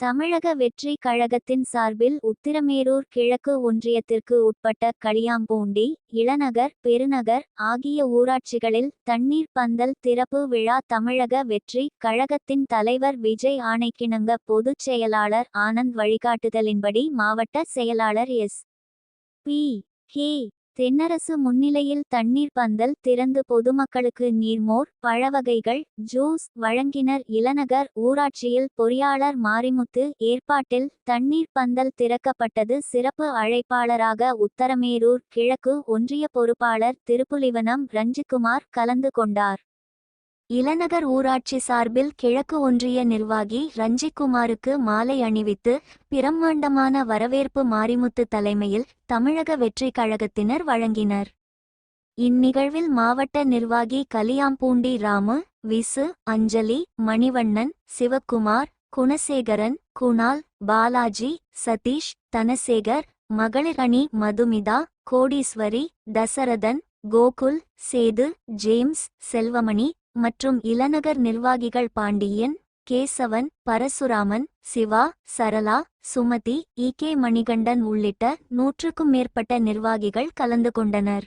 தமிழக வெற்றி கழகத்தின் சார்பில் உத்திரமேரூர் கிழக்கு ஒன்றியத்திற்கு உட்பட்ட களியாம்பூண்டி இளநகர் பெருநகர் ஆகிய ஊராட்சிகளில் தண்ணீர் பந்தல் திறப்பு விழா தமிழக வெற்றி கழகத்தின் தலைவர் விஜய் ஆணைக்கிணங்க பொதுச் செயலாளர் ஆனந்த் வழிகாட்டுதலின்படி மாவட்ட செயலாளர் எஸ். பி. கே. தென்னரசு முன்னிலையில் தண்ணீர் பந்தல் திறந்து பொதுமக்களுக்கு நீர்மோர் பழவகைகள் ஜூஸ் வழங்கினர். இளநகர் ஊராட்சியில் பொறியாளர் மாரிமுத்து ஏற்பாட்டில் தண்ணீர் பந்தல் திறக்கப்பட்டது. சிறப்பு அழைப்பாளராக உத்தரமேரூர் கிழக்கு ஒன்றிய பொறுப்பாளர் திருப்புலிவனம் ரஞ்சிக்குமார் கலந்து கொண்டார். இளநகர் ஊராட்சி சார்பில் கிழக்கு ஒன்றிய நிர்வாகி ரஞ்சிக்குமாருக்கு மாலை அணிவித்து பிரம்மாண்டமான வரவேற்பு மாரிமுத்து தலைமையில் தமிழக வெற்றி கழகத்தினர் வழங்கினர். இந்நிகழ்வில் மாவட்ட நிர்வாகி கலியாம்பூண்டி ராமு விசு அஞ்சலி மணிவண்ணன் சிவக்குமார் குணசேகரன் குணால் பாலாஜி சதீஷ் தனசேகர் மகளிரணி மதுமிதா கோடீஸ்வரி தசரதன் கோகுல் சேது ஜேம்ஸ் செல்வமணி மற்றும் இளநகர் நிர்வாகிகள் பாண்டியன் கேசவன் பரசுராமன் சிவா சரளா சுமதி இ கே மணிகண்டன் உள்ளிட்ட நூற்றுக்கும் மேற்பட்ட நிர்வாகிகள் கலந்து கொண்டனர்.